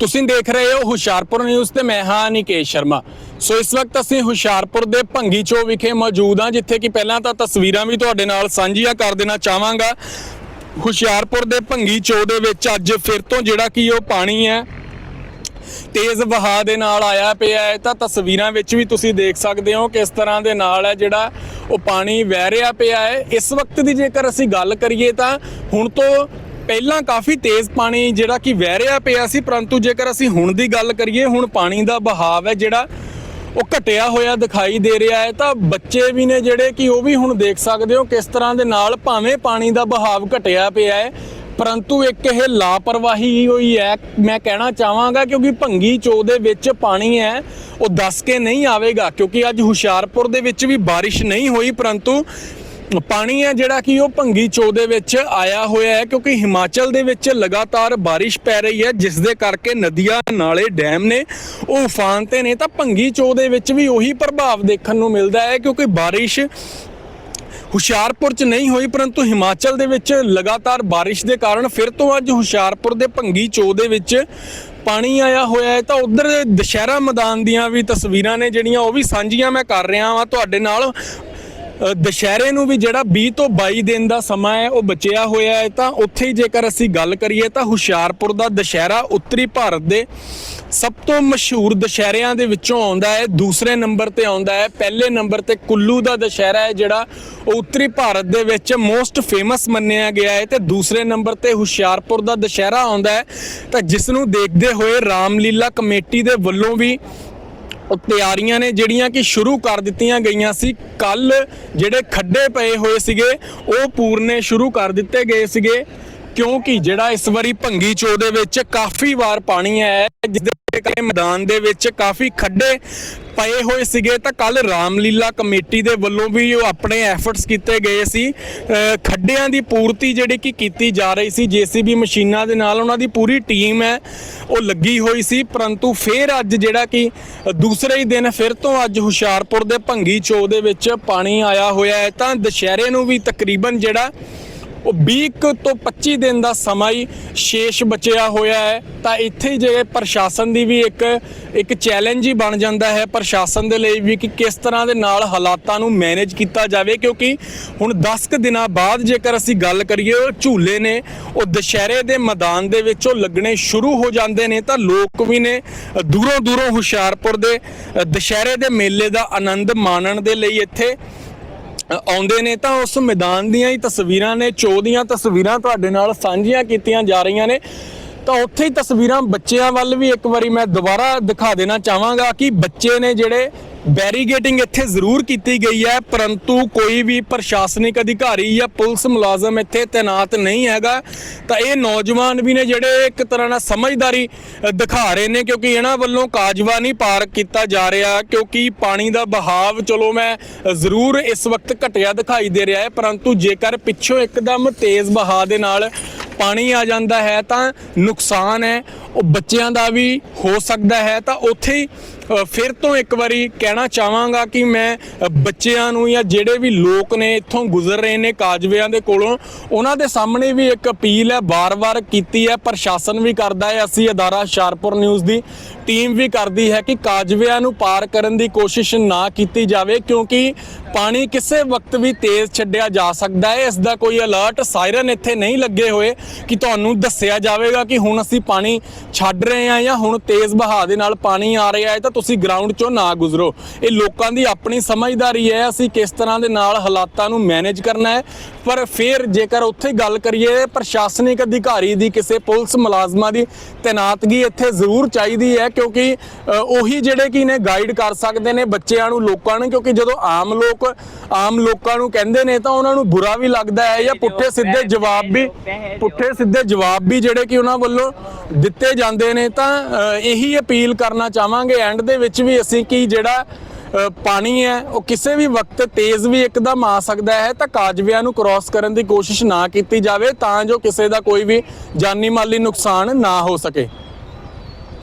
ਤੁਸੀਂ ਦੇਖ ਰਹੇ ਹੋ ਹੁਸ਼ਿਆਰਪੁਰ ਨਿਊਜ਼ ਤੇ ਮੈਂ ਹਾਂ ਨਿਕੇਸ਼ ਸ਼ਰਮਾ। ਸੋ ਇਸ ਵਕਤ ਅਸੀਂ ਹੁਸ਼ਿਆਰਪੁਰ ਦੇ ਭੰਗੀ ਚੋ ਵਿਖੇ ਮੌਜੂਦ ਹਾਂ, ਜਿੱਥੇ ਕਿ ਪਹਿਲਾਂ ਤਾਂ ਤਸਵੀਰਾਂ ਵੀ ਤੁਹਾਡੇ ਨਾਲ ਸਾਂਝੀਆਂ ਕਰ ਦੇਣਾ ਚਾਹਾਂਗਾ। ਹੁਸ਼ਿਆਰਪੁਰ ਦੇ ਭੰਗੀ ਚੋ ਦੇ ਵਿੱਚ ਅੱਜ ਫਿਰ ਤੋਂ ਜਿਹੜਾ ਕਿ ਉਹ ਪਾਣੀ ਹੈ, ਤੇਜ਼ ਵਹਾਅ ਦੇ ਨਾਲ ਆਇਆ ਪਿਆ ਹੈ। ਤਾਂ ਤਸਵੀਰਾਂ ਵਿੱਚ ਵੀ ਤੁਸੀਂ ਦੇਖ ਸਕਦੇ ਹੋ ਕਿਸ ਤਰ੍ਹਾਂ ਦੇ ਨਾਲ ਹੈ ਜਿਹੜਾ ਉਹ ਪਾਣੀ ਵਹਿ ਰਿਹਾ ਪਿਆ ਹੈ। ਇਸ ਵਕਤ ਦੀ ਜੇਕਰ ਅਸੀਂ ਗੱਲ ਕਰੀਏ ਤਾਂ ਹੁਣ ਤੋਂ ਪਹਿਲਾਂ ਕਾਫੀ ਤੇਜ਼ ਪਾਣੀ ਜਿਹੜਾ ਕਿ ਵਹਿ ਰਿਹਾ ਪਿਆ ਸੀ, ਪਰੰਤੂ ਜੇਕਰ ਅਸੀਂ ਹੁਣ ਦੀ ਗੱਲ ਕਰੀਏ, ਹੁਣ ਪਾਣੀ ਦਾ ਬਹਾਵ ਹੈ ਜਿਹੜਾ, ਉਹ ਘਟਿਆ ਹੋਇਆ ਦਿਖਾਈ ਦੇ ਰਿਹਾ ਹੈ। ਤਾਂ ਬੱਚੇ ਵੀ ਨੇ ਜਿਹੜੇ ਕਿ ਉਹ ਵੀ ਹੁਣ ਦੇਖ ਸਕਦੇ ਹੋ ਕਿਸ ਤਰ੍ਹਾਂ ਦੇ ਨਾਲ ਭਾਵੇਂ ਪਾਣੀ ਦਾ ਬਹਾਵ ਘਟਿਆ ਪਿਆ ਹੈ, ਪਰੰਤੂ ਇੱਕ ਇਹ ਲਾਪਰਵਾਹੀ ਹੋਈ ਹੈ। ਮੈਂ ਕਹਿਣਾ ਚਾਹਾਂਗਾ ਕਿਉਂਕਿ ਭੰਗੀ ਚੋ ਦੇ ਵਿੱਚ ਪਾਣੀ ਹੈ, ਉਹ ਦੱਸ ਕੇ ਨਹੀਂ ਆਵੇਗਾ, ਕਿਉਂਕਿ ਅੱਜ ਹੁਸ਼ਿਆਰਪੁਰ ਦੇ ਵਿੱਚ ਵੀ ਬਾਰਿਸ਼ ਨਹੀਂ ਹੋਈ, ਪਰੰਤੂ ਪਾਣੀ ਹੈ ਜਿਹੜਾ ਕਿ ਉਹ ਭੰਗੀ ਚੋ ਦੇ ਵਿੱਚ ਆਇਆ ਹੋਇਆ ਹੈ, ਕਿਉਂਕਿ ਹਿਮਾਚਲ ਦੇ ਵਿੱਚ ਲਗਾਤਾਰ ਬਾਰਿਸ਼ ਪੈ ਰਹੀ ਹੈ, ਜਿਸ ਦੇ ਕਰਕੇ ਨਦੀਆਂ ਨਾਲੇ ਡੈਮ ਨੇ ਉਹ ਉਫਾਨ ਤੇ ਨੇ। ਤਾਂ ਭੰਗੀ ਚੋ ਦੇ ਵਿੱਚ ਵੀ ਉਹੀ ਪ੍ਰਭਾਵ ਦੇਖਣ ਨੂੰ ਮਿਲਦਾ ਹੈ, ਕਿਉਂਕਿ ਬਾਰਿਸ਼ ਹੁਸ਼ਿਆਰਪੁਰ ਚ ਨਹੀਂ ਹੋਈ, ਪਰੰਤੂ ਹਿਮਾਚਲ ਦੇ ਵਿੱਚ ਲਗਾਤਾਰ ਬਾਰਿਸ਼ ਦੇ ਕਾਰਨ ਫਿਰ ਤੋਂ ਅੱਜ ਹੁਸ਼ਿਆਰਪੁਰ ਦੇ ਭੰਗੀ ਚੋ ਦੇ ਵਿੱਚ ਪਾਣੀ ਆਇਆ ਹੋਇਆ ਹੈ। ਤਾਂ ਉਧਰ ਦੁਸ਼ਹਿਰਾ ਮੈਦਾਨ ਦੀਆਂ ਵੀ ਤਸਵੀਰਾਂ ਨੇ ਜਿਹੜੀਆਂ, ਉਹ ਵੀ ਸਾਂਝੀਆਂ ਮੈਂ ਕਰ ਰਿਹਾ ਹਾਂ ਤੁਹਾਡੇ ਨਾਲ ਦੁਸ਼ਹਿਰੇ ਨੂੰ ਵੀ ਜਿਹੜਾ 20 ਤੋਂ 22 ਦਿਨ ਦਾ ਸਮਾਂ ਹੈ, ਉਹ ਬਚਿਆ ਹੋਇਆ ਹੈ, ਤਾਂ ਉੱਥੇ ਹੀ ਜੇਕਰ ਅਸੀਂ ਗੱਲ ਕਰੀਏ ਤਾਂ ਹੁਸ਼ਿਆਰਪੁਰ ਦਾ ਦੁਸ਼ਹਿਰਾ ਉੱਤਰੀ ਭਾਰਤ ਦੇ ਸਭ ਤੋਂ ਮਸ਼ਹੂਰ ਦੁਸ਼ਹਿਰਿਆਂ ਦੇ ਵਿੱਚੋਂ ਆਉਂਦਾ ਹੈ, ਦੂਸਰੇ ਨੰਬਰ ਤੇ ਆਉਂਦਾ ਹੈ, ਪਹਿਲੇ ਨੰਬਰ ਤੇ ਕੁੱਲੂ ਦਾ ਦੁਸ਼ਹਿਰਾ ਹੈ, ਜਿਹੜਾ ਉਹ ਉੱਤਰੀ ਭਾਰਤ ਦੇ ਵਿੱਚ ਮੋਸਟ ਫੇਮਸ ਮੰਨਿਆ ਗਿਆ ਹੈ ਤੇ ਦੂਸਰੇ ਨੰਬਰ ਤੇ ਹੁਸ਼ਿਆਰਪੁਰ ਦਾ ਦੁਸ਼ਹਿਰਾ ਆਉਂਦਾ ਹੈ, ਤਾਂ ਜਿਸ ਨੂੰ ਦੇਖਦੇ ਹੋਏ ਰਾਮਲੀਲਾ ਕਮੇਟੀ ਦੇ ਵੱਲੋਂ ਵੀ ਤਿਆਰੀਆਂ ਨੇ, ਜਿਹੜੀਆਂ ਕਿ ਸ਼ੁਰੂ ਕਰ ਦਿੱਤੀਆਂ ਗਈਆਂ ਸੀ। ਕੱਲ ਜਿਹੜੇ ਖੱਡੇ ਪਏ ਹੋਏ ਸੀਗੇ, ਉਹ ਪੂਰਨੇ ਸ਼ੁਰੂ ਕਰ ਦਿੱਤੇ ਗਏ ਸੀਗੇ। ਕਿਉਂਕਿ ਜਿਹੜਾ ਇਸ ਵਾਰੀ ਭੰਗੀ ਚੋ ਦੇ ਵਿੱਚ ਕਾਫੀ ਵਾਰ ਪਾਣੀ ਆਇਆ ਹੈ, ਜਿਸ ਕਰਕੇ ਮੈਦਾਨ ਦੇ ਵਿੱਚ ਕਾਫੀ ਖੱਡੇ ਪਏ ਹੋਏ ਸੀਗੇ ਤਾਂ ਕੱਲ ਰਾਮਲੀਲਾ ਕਮੇਟੀ ਦੇ ਵੱਲੋਂ ਵੀ ਉਹ ਆਪਣੇ ਐਫਰਟਸ ਕੀਤੇ ਗਏ ਸੀ। ਖੱਡਿਆਂ ਦੀ ਪੂਰਤੀ ਜਿਹੜੀ ਕਿ ਕੀਤੀ ਜਾ ਰਹੀ ਸੀ ਜੀਸੀਬੀ ਮਸ਼ੀਨਾਂ ਦੇ ਨਾਲ ਉਹਨਾਂ ਦੀ ਪੂਰੀ ਟੀਮ ਹੈ ਉਹ ਲੱਗੀ ਹੋਈ ਸੀ। ਪਰੰਤੂ ਫਿਰ ਅੱਜ ਜਿਹੜਾ ਕਿ ਦੂਸਰੇ ਹੀ ਦਿਨ ਫਿਰ ਤੋਂ ਅੱਜ ਹੁਸ਼ਿਆਰਪੁਰ ਦੇ ਭੰਗੀ ਚੋ ਦੇ ਵਿੱਚ ਪਾਣੀ ਆਇਆ ਹੋਇਆ ਹੈ ਤਾਂ ਦੁਸ਼ਹਿਰੇ ਨੂੰ ਵੀ ਤਕਰੀਬਨ ਜਿਹੜਾ ਉਹ 20 ਕੁ ਤੋਂ 25 ਦਿਨ ਦਾ ਸਮਾਂ ਹੀ ਸ਼ੇਸ਼ ਬਚਿਆ ਹੋਇਆ ਹੈ। ਤਾਂ ਇੱਥੇ ਜੇ ਪ੍ਰਸ਼ਾਸਨ ਦੀ ਵੀ ਇੱਕ ਇੱਕ ਚੈਲੰਜ ਹੀ ਬਣ ਜਾਂਦਾ ਹੈ ਪ੍ਰਸ਼ਾਸਨ ਦੇ ਲਈ ਵੀ ਕਿ ਕਿਸ ਤਰ੍ਹਾਂ ਦੇ ਨਾਲ ਹਾਲਾਤਾਂ ਨੂੰ ਮੈਨੇਜ ਕੀਤਾ ਜਾਵੇ। ਕਿਉਂਕਿ ਹੁਣ 10 ਕੁ ਦਿਨਾਂ ਬਾਅਦ ਜੇਕਰ ਅਸੀਂ ਗੱਲ ਕਰੀਏ, ਉਹ ਝੂਲੇ ਨੇ, ਉਹ ਦੁਸ਼ਹਿਰੇ ਦੇ ਮੈਦਾਨ ਦੇ ਵਿੱਚੋਂ ਲੱਗਣੇ ਸ਼ੁਰੂ ਹੋ ਜਾਂਦੇ ਨੇ। ਤਾਂ ਲੋਕ ਵੀ ਨੇ ਦੂਰੋਂ ਦੂਰੋਂ ਹੁਸ਼ਿਆਰਪੁਰ ਦੇ ਦੁਸ਼ਹਿਰੇ ਦੇ ਮੇਲੇ ਦਾ ਆਨੰਦ ਮਾਣਨ ਦੇ ਲਈ ਇੱਥੇ ਆਉਂਦੇ ਨੇ ਤਾਂ ਉਸ ਮੈਦਾਨ ਦੀਆਂ ਹੀ ਤਸਵੀਰਾਂ ਨੇ, ਚੋ ਦੀਆਂ ਤਸਵੀਰਾਂ ਤੁਹਾਡੇ ਨਾਲ ਸਾਂਝੀਆਂ ਕੀਤੀਆਂ ਜਾ ਰਹੀਆਂ ਨੇ। ਤਾਂ ਉੱਥੇ ਹੀ ਤਸਵੀਰਾਂ ਬੱਚਿਆਂ ਵੱਲ ਵੀ ਇੱਕ ਵਾਰੀ ਮੈਂ ਦੁਬਾਰਾ ਦਿਖਾ ਦੇਣਾ ਚਾਹਾਂਗਾ ਕਿ ਬੱਚੇ ਨੇ ਜਿਹੜੇ ਬੈਰੀਗੇਟਿੰਗ ਇੱਥੇ ਜ਼ਰੂਰ ਕੀਤੀ ਗਈ ਹੈ, ਪਰੰਤੂ ਕੋਈ ਵੀ ਪ੍ਰਸ਼ਾਸਨਿਕ ਅਧਿਕਾਰੀ ਜਾਂ ਪੁਲਿਸ ਮੁਲਾਜ਼ਮ ਇੱਥੇ ਤਾਇਨਾਤ ਨਹੀਂ ਹੈਗਾ। ਤਾਂ ਇਹ ਨੌਜਵਾਨ ਵੀ ਨੇ ਜਿਹੜੇ ਇੱਕ ਤਰ੍ਹਾਂ ਨਾਲ ਸਮਝਦਾਰੀ ਦਿਖਾ ਰਹੇ ਨੇ, ਕਿਉਂਕਿ ਇਹਨਾਂ ਵੱਲੋਂ ਕਾਜਵਾ ਨਹੀਂ ਪਾਰ ਕੀਤਾ ਜਾ ਰਿਹਾ, ਕਿਉਂਕਿ ਪਾਣੀ ਦਾ ਬਹਾਵ, ਚਲੋ ਮੈਂ ਜ਼ਰੂਰ ਇਸ ਵਕਤ ਘਟਿਆ ਦਿਖਾਈ ਦੇ ਰਿਹਾ ਹੈ, ਪਰੰਤੂ ਜੇਕਰ ਪਿੱਛੋਂ ਇੱਕਦਮ ਤੇਜ਼ ਬਹਾਅ ਦੇ ਨਾਲ ਪਾਣੀ ਆ ਜਾਂਦਾ ਹੈ, ਤਾਂ ਨੁਕਸਾਨ ਹੈ। ਉਹ ਬੱਚਿਆਂ ਦਾ ਵੀ ਹੋ ਸਕਦਾ ਹੈ, ਤਾਂ ਉੱਥੇ ਹੀ ਫਿਰ ਤੋਂ ਇੱਕ ਵਾਰੀ ਕਹਿਣਾ ਚਾਹਾਂਗਾ ਕਿ ਮੈਂ ਬੱਚਿਆਂ ਨੂੰ ਜਾਂ ਜਿਹੜੇ ਵੀ ਲੋਕ ਨੇ ਇੱਥੋਂ ਗੁਜ਼ਰ ਰਹੇ ਨੇ ਕਾਜਵਿਆਂ ਦੇ ਕੋਲੋਂ, ਉਹਨਾਂ ਦੇ ਸਾਹਮਣੇ ਵੀ ਇੱਕ ਅਪੀਲ ਹੈ ਬਾਰ-ਬਾਰ ਕੀਤੀ ਹੈ, ਪ੍ਰਸ਼ਾਸਨ ਵੀ ਕਰਦਾ ਹੈ, ਅਸੀਂ ਅਦਾਰਾ ਹੁਸ਼ਿਆਰਪੁਰ ਨਿਊਜ਼ ਦੀ ਟੀਮ ਵੀ ਕਰਦੀ ਹੈ ਕਿ ਕਾਜਵਿਆਂ ਨੂੰ ਪਾਰ ਕਰਨ ਦੀ ਕੋਸ਼ਿਸ਼ ਨਾ ਕੀਤੀ ਜਾਵੇ, ਕਿਉਂਕਿ ਪਾਣੀ ਕਿਸੇ ਵਕਤ ਵੀ ਤੇਜ਼ ਛੱਡਿਆ ਜਾ ਸਕਦਾ ਹੈ। ਇਸ ਦਾ ਕੋਈ ਅਲਰਟ ਸਾਇਰਨ ਇੱਥੇ ਨਹੀਂ ਲੱਗੇ ਹੋਏ ਕਿ ਤੁਹਾਨੂੰ ਦੱਸਿਆ ਜਾਵੇਗਾ ਕਿ ਹੁਣ ਅਸੀਂ ਪਾਣੀ ਛੱਡ ਰਹੇ ਹਾਂ ਜਾਂ ਹੁਣ ਤੇਜ਼ ਬਹਾਅ ਦੇ ਨਾਲ ਪਾਣੀ ਆ ਰਿਹਾ ਹੈ। ਤਾਂ ਤੁਸੀਂ ਗਰਾਊਂਡ 'ਚੋਂ ਨਾ ਗੁਜ਼ਰੋ। ਇਹ ਲੋਕਾਂ ਦੀ ਆਪਣੀ ਸਮਝਦਾਰੀ ਹੈ, ਅਸੀਂ ਕਿਸ ਤਰ੍ਹਾਂ ਦੇ ਨਾਲ ਹਾਲਾਤਾਂ ਨੂੰ ਮੈਨੇਜ ਕਰਨਾ ਹੈ। ਪਰ ਫਿਰ ਜੇਕਰ ਉੱਥੇ ਗੱਲ ਕਰੀਏ, ਪ੍ਰਸ਼ਾਸਨਿਕ ਅਧਿਕਾਰੀ ਦੀ, ਕਿਸੇ ਪੁਲਿਸ ਮੁਲਾਜ਼ਮਾਂ ਦੀ ਤੈਨਾਤਗੀ ਇੱਥੇ ਜ਼ਰੂਰ ਚਾਹੀਦੀ ਹੈ, ਕਿਉਂਕਿ ਉਹੀ ਜਿਹੜੇ ਕਿ ਨੇ ਗਾਈਡ ਕਰ ਸਕਦੇ ਨੇ ਬੱਚਿਆਂ ਨੂੰ, ਲੋਕਾਂ ਨੂੰ, ਕਿਉਂਕਿ ਜਦੋਂ ਆਮ ਲੋਕ, ਆਮ ਲੋਕਾਂ ਨੂੰ ਕਹਿੰਦੇ ਨੇ ਤਾਂ ਉਹਨਾਂ ਨੂੰ ਬੁਰਾ ਵੀ ਲੱਗਦਾ ਹੈ ਜਾਂ ਪੁੱਠੇ ਸਿੱਧੇ ਜਵਾਬ ਵੀ, ਪੁੱਠੇ ਸਿੱਧੇ ਜਵਾਬ ਵੀ ਜਿਹੜੇ ਕਿ ਉਹਨਾਂ ਵੱਲੋਂ ਦਿੱਤੇ ਜਾਂਦੇ ਨੇ ਤਾਂ ਇਹੀ ਅਪੀਲ ਕਰਨਾ ਚਾਹਾਂਗੇ। ਐਂਡ ਦੇ ਵਿੱਚ ਵੀ ਅਸੀਂ ਕਿ ਜਿਹੜਾ ਅ, ਪਾਣੀ ਹੈ ਉਹ ਕਿਸੇ ਵੀ ਵਕਤ ਤੇਜ਼ ਵੀ ਇੱਕਦਮ ਆ ਸਕਦਾ ਹੈ ਤਾਂ ਕਾਜਵਿਆਂ ਨੂੰ ਕ੍ਰਾਸ ਕਰਨ ਦੀ ਕੋਸ਼ਿਸ਼ ਨਾ ਕੀਤੀ ਜਾਵੇ ਤਾਂ ਜੋ ਕਿਸੇ ਦਾ ਕੋਈ ਵੀ ਜਾਨੀ ਮਾਲੀ ਨੁਕਸਾਨ ਨਾ ਹੋ ਸਕੇ।